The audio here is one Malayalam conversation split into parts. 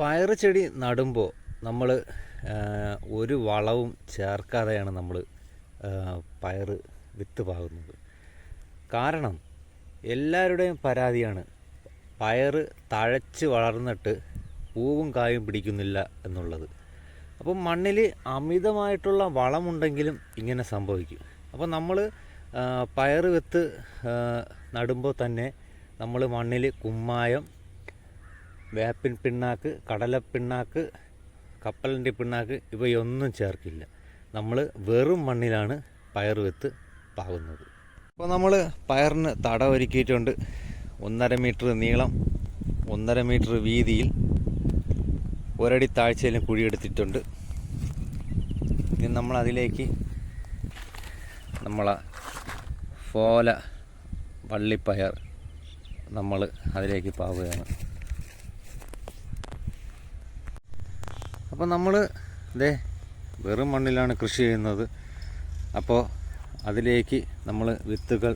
പയറ് ചെടി നടുമ്പോൾ നമ്മൾ ഒരു വളവും ചേർക്കാതെയാണ് നമ്മൾ പയർ വിത്ത് പാകുന്നത്. കാരണം എല്ലാവരുടെയും പരാതിയാണ് പയർ തഴച്ച് വളർന്നിട്ട് പൂവും കായും പിടിക്കുന്നില്ല എന്നുള്ളത്. അപ്പം മണ്ണിൽ അമിതമായിട്ടുള്ള വളമുണ്ടെങ്കിലും ഇങ്ങനെ സംഭവിക്കും. അപ്പോൾ നമ്മൾ പയർ വിത്ത് നടുമ്പോൾ തന്നെ നമ്മൾ മണ്ണിൽ കുമ്മായം വേപ്പിൻ പിണ്ണാക്ക് കടലപ്പിണ്ണാക്ക് കപ്പലിന്റെ പിണ്ണാക്ക് ഇവയൊന്നും ചേർക്കില്ല. നമ്മൾ വെറും മണ്ണിലാണ് പയർ വെത്ത് പാകുന്നത്. അപ്പോൾ നമ്മൾ പയറിന് തട ഒരുക്കിയിട്ടുണ്ട്. ഒന്നര മീറ്റർ നീളം ഒന്നര മീറ്റർ വീതിയിൽ ഒരടി താഴ്ചയിലും കുഴിയെടുത്തിട്ടുണ്ട് ഇനി നമ്മൾ അതിലേക്ക് നമ്മളെ ഫോല വള്ളിപ്പയർ നമ്മൾ അതിലേക്ക് പാവുകയാണ് അപ്പോൾ നമ്മൾ ഇതേ വെറും മണ്ണിലാണ് കൃഷി ചെയ്യുന്നത്. അപ്പോൾ അതിലേക്ക് നമ്മൾ വിത്തുകൾ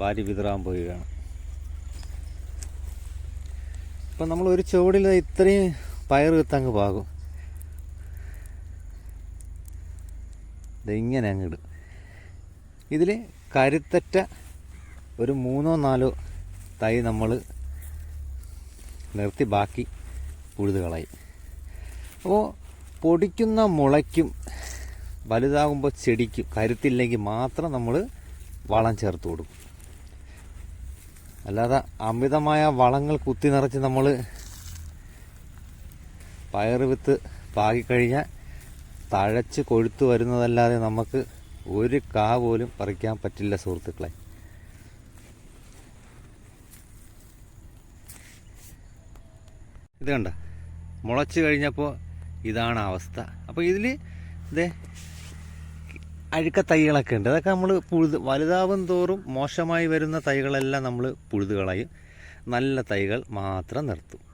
വാരി വിതറാൻ പോവുകയാണ്. അപ്പം നമ്മൾ ഒരു ചുവടിൽ ഇത്രയും പയർ വിത്തങ്ങ് പാകും. ഇതിങ്ങനെ അങ്ങിടും ഇതിൽ കരുത്തറ്റ ഒരു മൂന്നോ നാലോ തൈ നമ്മൾ നിർത്തി ബാക്കി ഉഴുത് കളയും അപ്പോൾ പൊടിക്കുന്ന മുളയ്ക്കും വലുതാകുമ്പോൾ ചെടിക്കും കരുത്തില്ലെങ്കിൽ മാത്രം നമ്മൾ വളം ചേർത്ത് കൊടുക്കും. അല്ലാതെ അമിതമായ വളങ്ങൾ കുത്തി നിറച്ച് നമ്മൾ പയറ് വിത്ത് പാകിക്കഴിഞ്ഞാൽ തഴച്ച് കൊഴുത്തു വരുന്നതല്ലാതെ നമുക്ക് ഒരു കാ പോലും പറിക്കാൻ പറ്റില്ല സുഹൃത്തുക്കളെ. ഇത് കണ്ട? മുളച്ച് കഴിഞ്ഞപ്പോൾ ഇതാണ് അവസ്ഥ. അപ്പോൾ ഇതിൽ ഇതേ അഴുക്ക തൈകളൊക്കെ ഉണ്ട്. അതൊക്കെ നമ്മൾ പുഴുത് വലുതാവും തോറും മോശമായി വരുന്ന തൈകളെല്ലാം നമ്മൾ പുഴുത് കളയും. നല്ല തൈകൾ മാത്രം നിർത്തും.